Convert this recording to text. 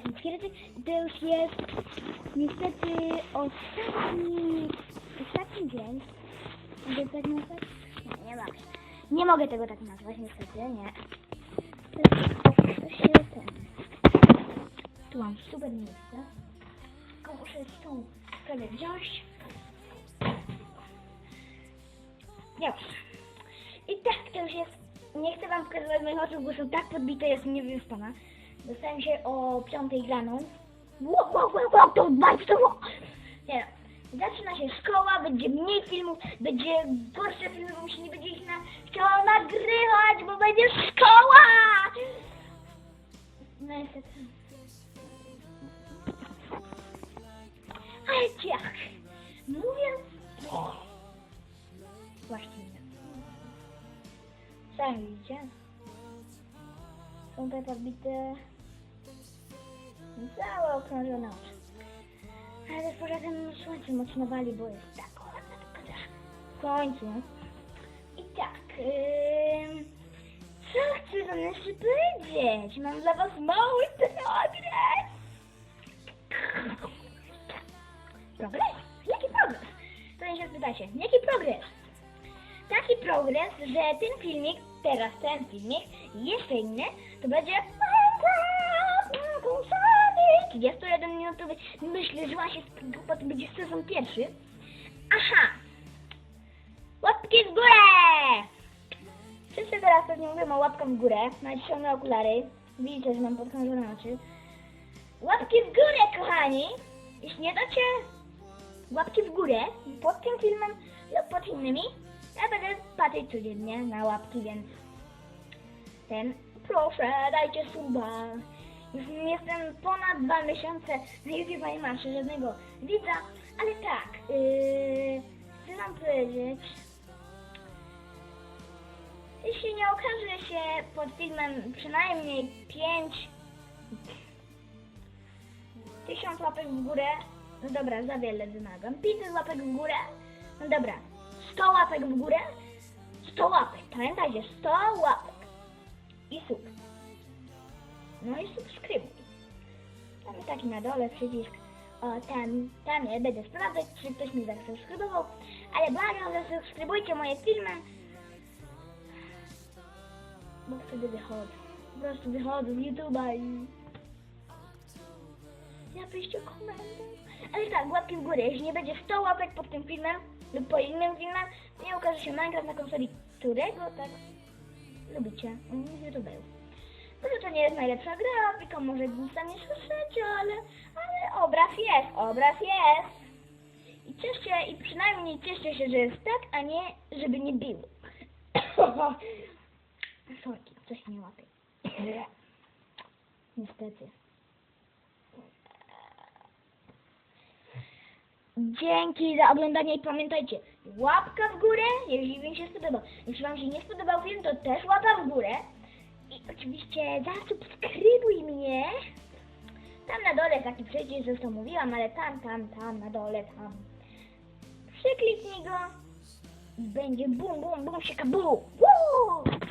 rzeczy. To już jest niestety ostatni, ostatni dzień. Mogę tak nazwać? Nie, nie mogę. Nie mogę tego tak nazwać, niestety, nie. To to się ten... Tu mam super miejsce. Tylko muszę tą sprawę wziąć. Dobrze. I tak to już jest. Nie chcę wam pokazywać moich oczu, bo są tak podbite, jest niewyspana. Dostałem się o 5 rano. Wow, wow, wow, to wow. Nie no. Zaczyna się szkoła, będzie mniej filmów, będzie gorsze filmy, bo mi się nie będzie ich na, chciała nagrywać, bo będzie szkoła! No niestety. Ale jak? Mówię... Właśnie nie. Sami widzicie? Są te podbite... Całe okrążone oczy. Ale też poza tym słońce mocno wali, bo jest tak ładna pogoda. W końcu. I tak, ym, co chcę wam jeszcze powiedzieć? Mam dla was mały progres. Progres? Jaki progres? To nie się spytacie. Jaki progres? Taki progres, że ten filmik, teraz ten filmik, jeszcze inny, to będzie Minecraft Nakusany 31 minutowy. Myślę, że właśnie to będzie sezon pierwszy. Aha! Łapki w górę! Wszyscy teraz pewnie mówią o łapkę w górę. Nawet ściągnę okulary. Widzicie, że mam podkrążone oczy. Łapki w górę, kochani! Jeśli nie dacie łapki w górę pod tym filmem lub pod innymi, ja będę patrzeć codziennie na łapki, więc ten, proszę, dajcie suba. Już jestem ponad dwa miesiące na YouTube nie mam żadnego widza, ale tak, yy, chcę wam powiedzieć, jeśli nie okaże się pod filmem przynajmniej 5 tysiąc łapek w górę, no dobra, za wiele wymagam, 500 łapek w górę, no dobra, 100 łapek w górę, 100 łapek, pamiętajcie, 100 łapek i sub. No i subskrybuj. Jest taki na dole przycisk. O, tam, tam ja będę sprawdzać, czy ktoś mi zasubskrybował. Ale błagam, zasubskrybujcie moje filmy. Bo wtedy wychodzę. Po prostu wychodzę z YouTube'a i... Napiszcie komentarz. Ale tak, łapki w górę. Jeśli nie będzie 100 łapek pod tym filmem lub po innym filmem, nie ukaże się Minecraft na konsoli którego tak lubicie mm, z YouTuberów. Może to nie jest najlepsza grafika, może nic tam nie ale, ale obraz jest, obraz jest. I cieszcie, i przynajmniej cieszcie się, że jest tak, a nie, żeby nie było. Sorki, coś nie łapie. Niestety. Dzięki za oglądanie i pamiętajcie, łapka w górę, jeżeli Wam się spodobał. Jeśli Wam się nie spodobał film, to też łapa w górę. Oczywiście zasubskrybuj mnie. Tam na dole taki przycisk, zresztą mówiłam, ale tam, tam, tam, na dole, tam. Przykliknij go i będzie bum, bum, bum, sieka, bum. Woo!